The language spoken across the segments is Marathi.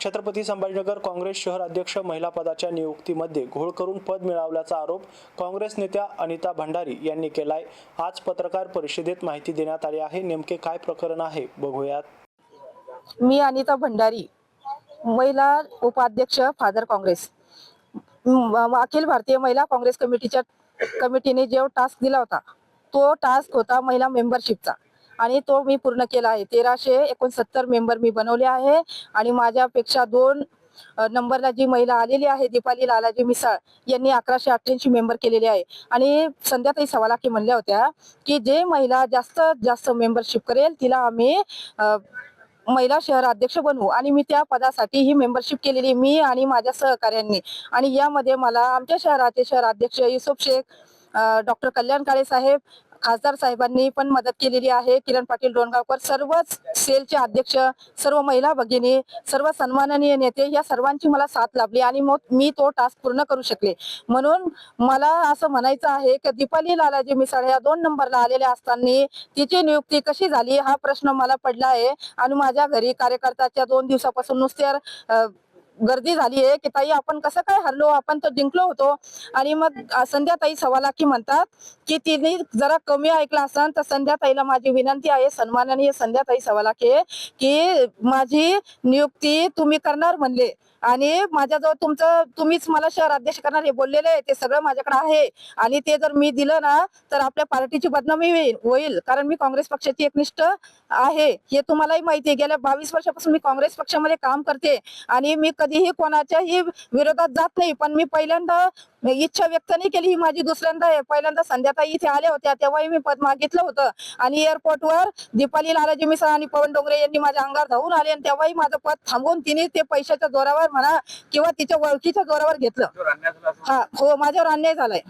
छत्रपती संभाजीनगर काँग्रेस शहर अध्यक्ष महिला पदाच्या नियुक्तीमध्ये घोळ करून पद मिळवल्याचा आरोप काँग्रेस नेत्या अनिता भंडारी यांनी केलाय. आज पत्रकार परिषदेत माहिती देण्यात आली आहे. नेमके काय प्रकरण आहे बघूयात. मी अनिता भंडारी महिला उपाध्यक्ष फादर काँग्रेस. अखिल भारतीय महिला काँग्रेस कमिटीच्या कमिटीने जो टास्क दिला होता तो टास्क होता महिला मेंबरशिपचा. आणि तो मी पूर्ण केला आहे. तेराशे एकोणसत्तर मेंबर मी बनवले आहे. आणि माझ्यापेक्षा दोन नंबरला जी महिला आलेली आहे दीपाली लालाजी मिसाळ यांनी अकराशे अठ्ठ्याऐंशी मेंबर केलेले आहे. आणि संध्याताई सवालाकी म्हणल्या होत्या की जे महिला जास्त जास्त मेंबरशिप करेल तिला आम्ही महिला शहर अध्यक्ष बनवू. आणि मी त्या पदासाठी ही मेंबरशिप केलेली मी आणि माझ्या सहकाऱ्यांनी. आणि यामध्ये मला आमच्या शहराचे शहर अध्यक्ष युसुफ शेख डॉक्टर कल्याण काळे साहेब खासदार साहेबांनी पण मदत केलेली आहे. किरण पाटील डोणगावकर सर्वच सेलचे अध्यक्ष सर्व महिला भगिनी सर्व सन्माननीय नेते या सर्वांची मला साथ लाभली आणि मग मी तो टास्क पूर्ण करू शकले. म्हणून मला असं म्हणायचं आहे की दीपाली लालाजी मिसाळ या दोन नंबरला आलेल्या असताना तिची नियुक्ती कशी झाली हा प्रश्न मला पडला आहे. आणि माझ्या घरी कार्यकर्त्याच्या दोन दिवसापासून नुसत्या गर्दी झाली आहे की ताई आपण कसं काय हरलो? आपण तर जिंकलो होतो. आणि मग संध्याताई सवालाकी म्हणतात की तिने जरा कमी ऐकला असन तर संध्याताईला माझी विनंती आहे सन्माननीय संध्याताई सवालाके की माझी नियुक्ती तुम्ही करणार म्हणले. आणि माझ्याजवळ तुमचं तुम्हीच मला शहर अध्यक्ष करणार हे बोललेले आहे ते सगळं माझ्याकडे आहे. आणि ते जर मी दिलं ना तर आपल्या पार्टीची बदनामी होईल कारण मी काँग्रेस पक्षाची एकनिष्ठ आहे. हे तुम्हालाही माहिती आहे. गेल्या बावीस वर्षापासून मी काँग्रेस पक्षामध्ये काम करते. आणि मी कधीही कोणाच्याही विरोधात जात नाही. पण मी पहिल्यांदा इच्छा व्यक्त नाही केली ही माझी दुसऱ्यांदा आहे. पहिल्यांदा संध्याताई इथे आल्या होत्या तेव्हाही मी पद मागितलं होतं. आणि एअरपोर्टवर दीपाली लालाजी मिसाळ आणि पवन डोंगरे यांनी माझ्या अंगावर धावून आले आणि तेव्हाही माझं पद थांबवून तिने ते पैशाच्या जोरावर म्हणा किंवा तिच्या ओळखीच्या जोरावर घेतलं. हा हो माझ्यावर अन्याय झालाय.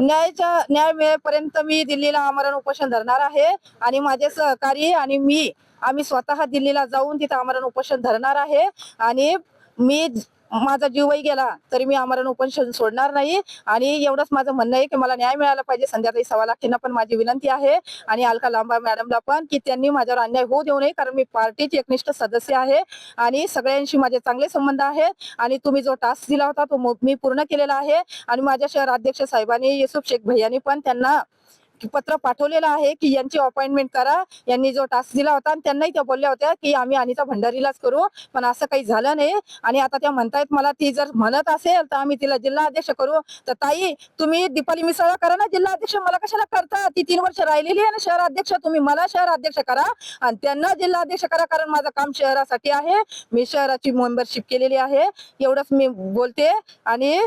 न्यायाच्या न्याय मिळेपर्यंत मी दिल्लीला आमरण उपोषण धरणार आहे आणि माझे सहकारी आणि मी आम्ही स्वतः दिल्लीला जाऊन तिथे आमरण उपोषण धरणार आहे. आणि मी माझा जीवही गेला तरी मी आमरण उपोषण सोडणार नाही. आणि एवढंच माझं म्हणणं आहे की मला न्याय मिळाला पाहिजे. संध्याकाळी सव्वा सवालाखींना पण माझी विनंती आहे. आणि अलका लांबा मॅडमला पण की त्यांनी माझ्यावर अन्याय होऊ देऊ नये कारण मी पार्टीची एकनिष्ठ सदस्य आहे. आणि सगळ्यांशी माझे चांगले संबंध आहेत. आणि तुम्ही जो टास्क दिला होता तो मी पूर्ण केलेला आहे. आणि माझ्या शहर अध्यक्ष साहेबांनी युसुफ शेख भैयानी पण त्यांना पत्र पाठवलेलं आहे की यांची अपॉइंटमेंट करा. यांनी जो टास्क दिला होता आणि त्यांनाही त्या बोलल्या होत्या की आम्ही अनिता भंडारीलाच करू पण असं काही झालं नाही. आणि आता त्या म्हणतायत मला ती जर म्हणत असेल तर आम्ही तिला जिल्हा अध्यक्ष करू. तर ताई तुम्ही दीपाली मिसाळ करा ना जिल्हा अध्यक्ष मला कशाला करता? ती तीन वर्ष राहिलेली आहे ना शहर अध्यक्ष तुम्ही मला शहर अध्यक्ष करा. आणि त्यांना जिल्हा अध्यक्ष करा कारण माझं काम शहरासाठी आहे. मी शहराची मेंबरशिप केलेली आहे. एवढंच मी बोलते. आणि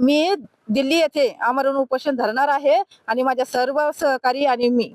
मी दिल्ली येथे आमरण उपोषण धरणार आहे आणि माझ्या सर्व सहकारी आणि मी